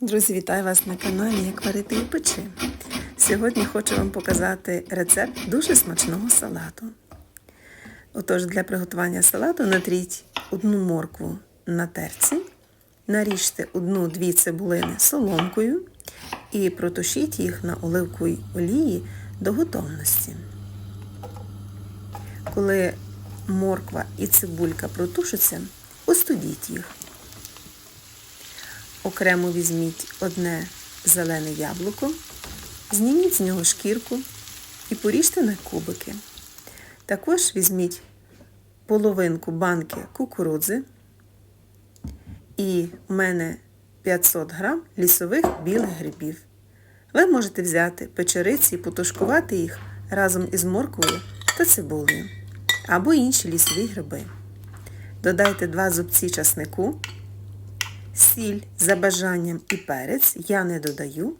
Друзі, вітаю вас на каналі Як варити і печи. Сьогодні хочу вам показати рецепт дуже смачного салату. Отож, для приготування салату натріть одну моркву на терці, наріжте одну-дві цибулини соломкою і протушіть їх на оливковій олії до готовності. Коли морква і цибулька протушаться, остудіть їх. Окремо візьміть одне зелене яблуко, зніміть з нього шкірку і поріжте на кубики. Також візьміть половинку банки кукурудзи і в мене 500 грам лісових білих грибів. Ви можете взяти печериці і потушкувати їх разом із морквою та цибулею або інші лісові гриби. Додайте 2 зубці часнику. Сіль за бажанням і перець я не додаю.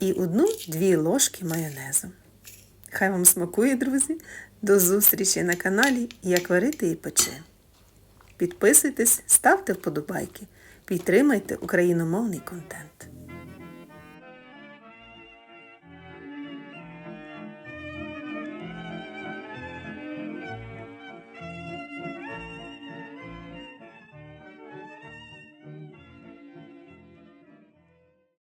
І одну-дві ложки майонезу. Хай вам смакує, друзі! До зустрічі на каналі Як варити і пече. Підписуйтесь, ставте вподобайки, підтримайте україномовний контент.